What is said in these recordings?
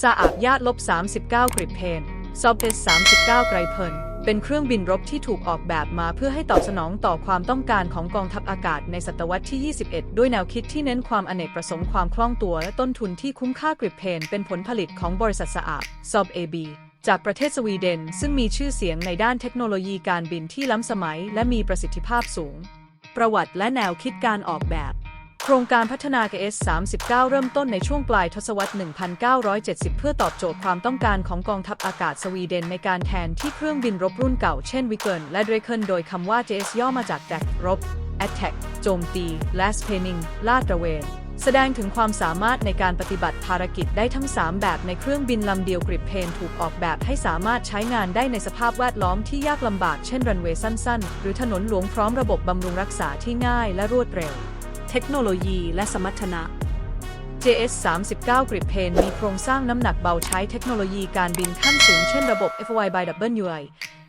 ซาอาบญาติลบ 39 กริปเพนซอบเอส39 ไกรเพินเป็นเครื่องบินรบที่ถูกออกแบบมาเพื่อให้ตอบสนองต่อความต้องการของกองทัพอากาศในศตวรรษที่ 21 ด้วยแนวคิดที่เน้นความอเนกประสงค์ความคล่องตัวและต้นทุนที่คุ้มค่ากริปเพนเป็นผลผลิตของบริษัทสะอาบซอบเอบีจากประเทศสวีเดน ซึ่งมีชื่อเสียงในด้านเทคโนโลยีการบินที่ล้ำสมัย และมีประสิทธิภาพสูง ประวัติและแนวคิดการออกแบบ ครงการพัฒนา KS 39 เริ่มต้นในช่วงปลายทศวรรษ 1970 เพื่อตอบโจทย์ความต้องการของกองทัพอากาศสวีเดนในการแทนที่เครื่องบินรบรุ่นเก่าเช่นวิกเกิลและเดรเคิลโดยคำว่า JS ย่อมาจาก DAC รบ Attack โจมตีและ Spanning ลาดตระเวน แสดงถึงความสามารถในการปฏิบัติภารกิจได้ทั้ง 3 แบบในเครื่องบินลำเดียวกริปเพนถูกออกแบบให้สามารถใช้งานได้ในสภาพแวดล้อมที่ยากลำบากเช่นรันเวย์สั้น ๆ หรือถนนหลวงพร้อมระบบบำรุงรักษาที่ง่ายและรวดเร็ว เทคโนโลยีและสมรรถนะ JS 39กริปเพนมีโครงสร้างน้ำหนักเบาใช้เทคโนโลยีการบินขั้นสูงเช่นระบบ FY by WI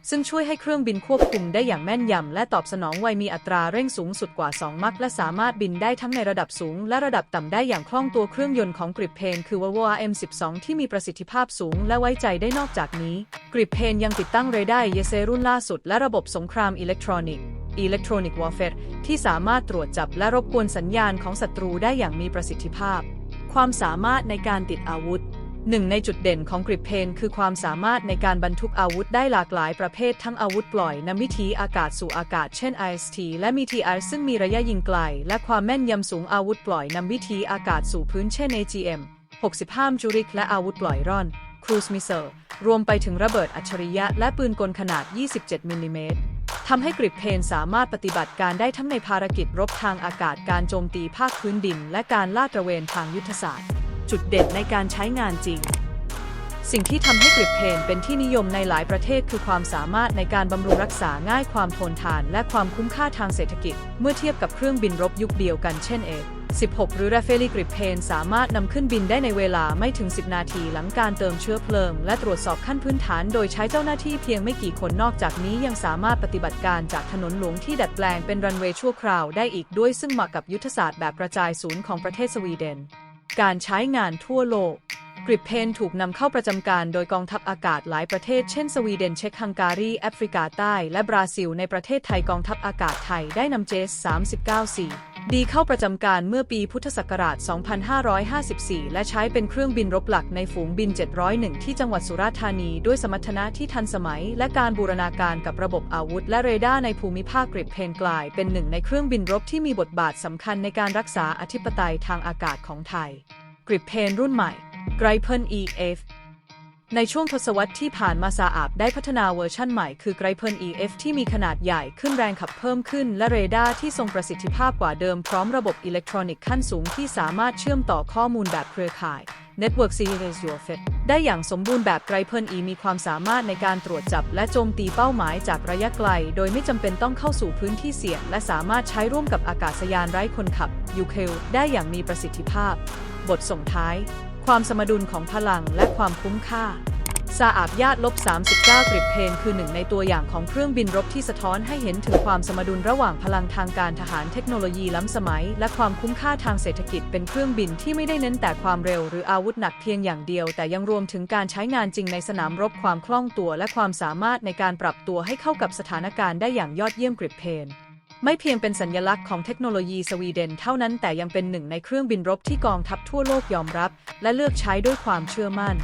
ซึ่งช่วยให้เครื่องบินควบคุมได้อย่างแม่นยำ และตอบสนองไวมีอัตราเร่งสูงสุดกว่า 2 มัคและสามารถบินได้ทั้งในระดับสูง และระดับต่ำได้อย่างคล่องตัวเครื่องยนต์ของกริปเพนคือ Volvo RM12 ที่มีประสิทธิภาพสูง และไว้ใจได้นอกจากนี้ กริปเพนยังติดตั้งเรดาร์เยเซรุ่นล่าสุด และระบบสงครามอิเล็กทรอนิกส์ Electronic Warfare ที่สามารถตรวจจับและรบกวนสัญญาณของศัตรูได้อย่างมีประสิทธิภาพ ความสามารถในการติดอาวุธหนึ่งในจุดเด่นของกริปเพนคือความสามารถในการบรรทุกอาวุธได้หลากหลายประเภททั้งอาวุธปล่อยนำวิธีอากาศสู่อากาศเช่น IST และมี TR ซึ่งมีระยะยิงไกล และความแม่นยำสูงอาวุธปล่อยนำวิธีอากาศสู่พื้นเช่น AGM 65จูริกและอาวุธปล่อยร่อน Cruise Missile รวมไปถึงระเบิดอัจฉริยะและปืนกลขนาด 27มิลลิเมตร ทำให้กริปเพนสามารถปฏิบัติการได้ทั้งในภารกิจรบทางอากาศการโจมตีภาคพื้นดิน และการลาดตระเวนทางยุทธศาสตร์ จุดเด่นในการใช้งานจริง สิ่งที่ทำให้กริปเพนเป็นที่นิยมในหลายประเทศคือความสามารถในการบำรุงรักษาง่ายความทนทาน และความคุ้มค่าทางเศรษฐกิจ เมื่อเทียบกับเครื่องบินรบยุคเดียวกันเช่นเอ 16 หรือราเฟลีกริปเพนสามารถนำขึ้นบินได้ในเวลาไม่ถึง 10 นาทีหลังการเติมเชื้อเพลิง และตรวจสอบขั้นพื้นฐานโดยใช้เจ้าหน้าที่เพียงไม่กี่คนนอกจากนี้ยังสามารถปฏิบัติการจากถนนหลวงที่ดัดแปลงเป็นรันเวย์ชั่วคราวได้อีกด้วยซึ่งเหมาะกับยุทธศาสตร์แบบกระจายศูนย์ของประเทศสวีเดน การใช้งานทั่วโลกกริปเพนถูกนำเข้าประจำการโดยกองทัพอากาศหลายประเทศ เช่น สวีเดน เช็กฮังการี แอฟริกาใต้ และบราซิล ในประเทศไทยกองทัพอากาศไทยได้นำเจส 39 4 ดีเข้าประจำการเมื่อปีพุทธศักราช 2554 และใช้เป็นเครื่องบินรบหลักในฝูงบิน 701 ที่จังหวัดสุราษฎร์ธานีด้วยสมรรถนะที่ทันสมัย และการบูรณาการกับระบบอาวุธ และเรดาร์ในภูมิภาคกริปเพนกลาย เป็นหนึ่งในเครื่องบินรบที่มีบทบาทสำคัญในการรักษาอธิปไตยทางอากาศของไทย กริปเพนรุ่นใหม่ g r i p e n EF ในช่วงทศวรรษที่ผ่านมาซาอาบได้พัฒนาเวอร์ชั่นใหม่คือ g r i p e n EF ที่มีขนาดใหญ่ขึ้นแรงขับเพิ่มขึ้น และเรดาร์ที่ทรงประสิทธิภาพกว่าเดิมพร้อมระบบอิเล็กทรอนิกส์ขั้นสูงที่สามารถเชื่อมต่อข้อมูลแบบเครือข่าย Network Series Warfare ได้อย่างสมบูรณ์แบบ g r i p e n E มีความสามารถในการตรวจจับและโจมตีเป้าหมายจากระยะไกล โดยไม่จำเป็นต้องเข้าสู่พื้นที่เสี่ยง และสามารถใช้ร่วมกับอากาศยานไร้คนขับ UKL ได้อย่างมีประสิทธิภาพ บทส่งท้าย ความสมดุลของพลังและความคุ้มค่าซาอาบญาติลบ 39 กริปเพนคือหนึ่งในตัวอย่างของเครื่องบินรบที่สะท้อนให้เห็นถึงความสมดุลระหว่างพลังทางการทหารเทคโนโลยีล้ำสมัย และความคุ้มค่าทางเศรษฐกิจเป็นเครื่องบินที่ไม่ได้เน้นแต่ความเร็วหรืออาวุธหนักเพียงอย่างเดียว แต่ยังรวมถึงการใช้งานจริงในสนามรบความคล่องตัว และความสามารถในการปรับตัวให้เข้ากับสถานการณ์ได้อย่างยอดเยี่ยมกริปเพน ไม่เพียงเป็นสัญลักษณ์ของเทคโนโลยีสวีเดนเท่านั้นแต่ยังเป็นหนึ่งในเครื่องบินรบที่กองทัพทั่วโลกยอมรับ และเลือกใช้ด้วยความเชื่อมั่น